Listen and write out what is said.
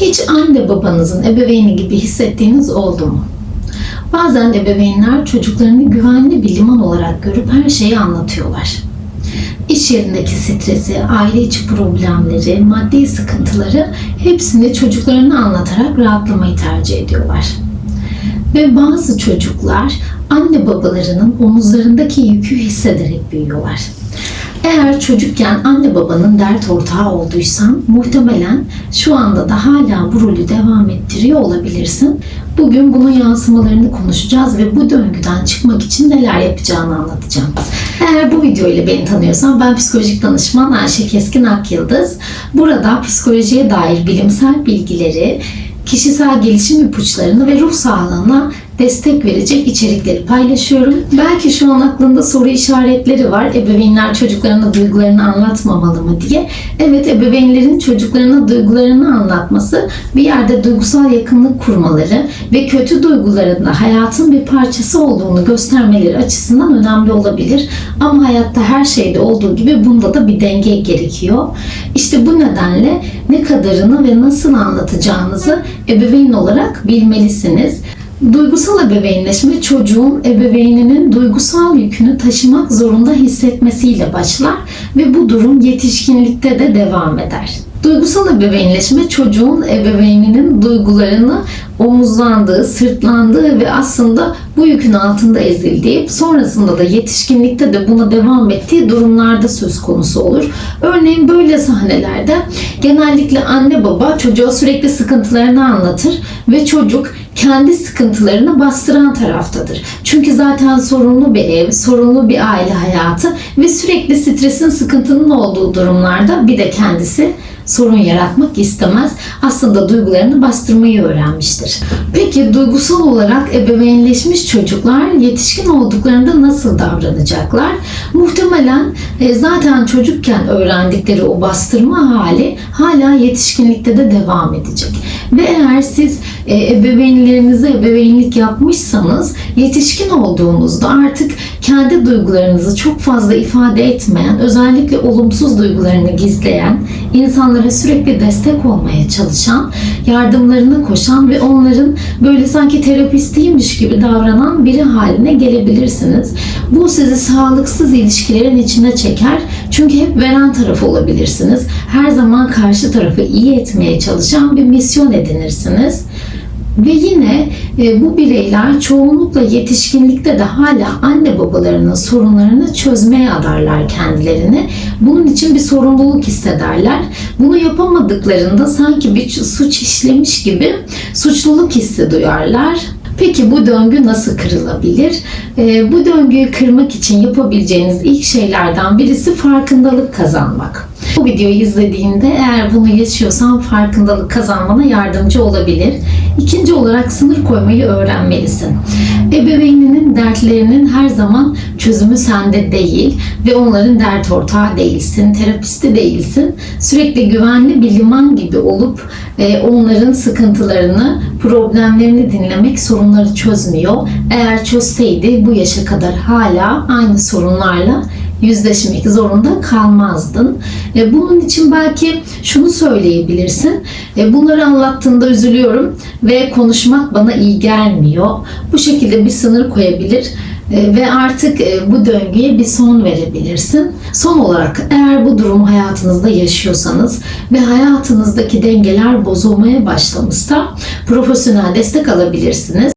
Hiç anne babanızın ebeveyni gibi hissettiğiniz oldu mu? Bazen ebeveynler çocuklarını güvenli bir liman olarak görüp her şeyi anlatıyorlar. İş yerindeki stresi, aile içi problemleri, maddi sıkıntıları hepsini çocuklarına anlatarak rahatlamayı tercih ediyorlar. Ve bazı çocuklar anne babalarının omuzlarındaki yükü hissederek büyüyorlar. Eğer çocukken anne babanın dert ortağı olduysan muhtemelen şu anda da hala bu rolü devam ettiriyor olabilirsin. Bugün bunun yansımalarını konuşacağız ve bu döngüden çıkmak için neler yapacağını anlatacağım. Eğer bu video ile beni tanıyorsan ben psikolojik danışman Ayşe Keskin Akyıldız. Burada psikolojiye dair bilimsel bilgileri, kişisel gelişim ipuçlarını ve ruh sağlığına destek verecek içerikleri paylaşıyorum. Belki şu an aklında soru işaretleri var. Ebeveynler çocuklarına duygularını anlatmamalı mı diye. Evet ebeveynlerin çocuklarına duygularını anlatması bir yerde duygusal yakınlık kurmaları ve kötü duyguların da hayatın bir parçası olduğunu göstermeleri açısından önemli olabilir. Ama hayatta her şeyde olduğu gibi bunda da bir denge gerekiyor. İşte bu nedenle ne kadarını ve nasıl anlatacağınızı ebeveyn olarak bilmelisiniz. Duygusal ebeveynleşme çocuğun ebeveyninin duygusal yükünü taşımak zorunda hissetmesiyle başlar ve bu durum yetişkinlikte de devam eder. Duygusal ebeveynleşme çocuğun ebeveyninin duygularını omuzlandığı, sırtlandığı ve aslında bu yükün altında ezildiği, sonrasında da yetişkinlikte de buna devam ettiği durumlarda söz konusu olur. Örneğin böyle sahnelerde genellikle anne baba çocuğa sürekli sıkıntılarını anlatır ve çocuk kendi sıkıntılarını bastıran taraftadır. Çünkü zaten sorunlu bir ev, sorunlu bir aile hayatı ve sürekli stresin, sıkıntının olduğu durumlarda bir de kendisi sorun yaratmak istemez. Aslında duygularını bastırmayı öğrenmiştir. Peki duygusal olarak ebeveynleşmiş çocuklar yetişkin olduklarında nasıl davranacaklar? Muhtemelen e, zaten çocukken öğrendikleri o bastırma hali hala yetişkinlikte de devam edecek. Ve eğer siz e, ebeveynlerinize ebeveynlik yapmışsanız yetişkin olduğunuzda artık kendi duygularınızı çok fazla ifade etmeyen, özellikle olumsuz duygularını gizleyen, insanlara sürekli destek olmaya çalışan, yardımlarına koşan ve onların böyle sanki terapistiymiş gibi davranan biri haline gelebilirsiniz. Bu sizi sağlıksız ilişkilerin içine çeker. Çünkü hep veren taraf olabilirsiniz. Her zaman karşı tarafı iyi etmeye çalışan bir misyon edinirsiniz. Ve yine e, bu bireyler çoğunlukla yetişkinlikte de hala anne babalarının sorunlarını çözmeye adarlar kendilerini. Bunun için bir sorumluluk hissederler. Bunu yapamadıklarında sanki bir suç işlemiş gibi suçluluk hissi duyarlar. Peki bu döngü nasıl kırılabilir? E, bu döngüyü kırmak için yapabileceğiniz ilk şeylerden birisi farkındalık kazanmak. Bu videoyu izlediğinde eğer bunu yaşıyorsan farkındalık kazanmana yardımcı olabilir. İkinci olarak sınır koymayı öğrenmelisin. Ebeveyninin dertlerinin her zaman çözümü sende değil ve onların dert ortağı değilsin, terapisti değilsin. Sürekli güvenli bir liman gibi olup e, onların sıkıntılarını, problemlerini dinlemek sorunları çözmüyor. Eğer çözseydi bu yaşa kadar hala aynı sorunlarla yüzleşmek zorunda kalmazdın. E, bunun için belki şunu söyleyebilirsin. E, bunları anlattığında üzülüyorum ve konuşmak bana iyi gelmiyor. Bu şekilde bir sınır koyabilir ve artık e, bu döngüye bir son verebilirsin. Son olarak eğer bu durumu hayatınızda yaşıyorsanız ve hayatınızdaki dengeler bozulmaya başlamışsa profesyonel destek alabilirsiniz.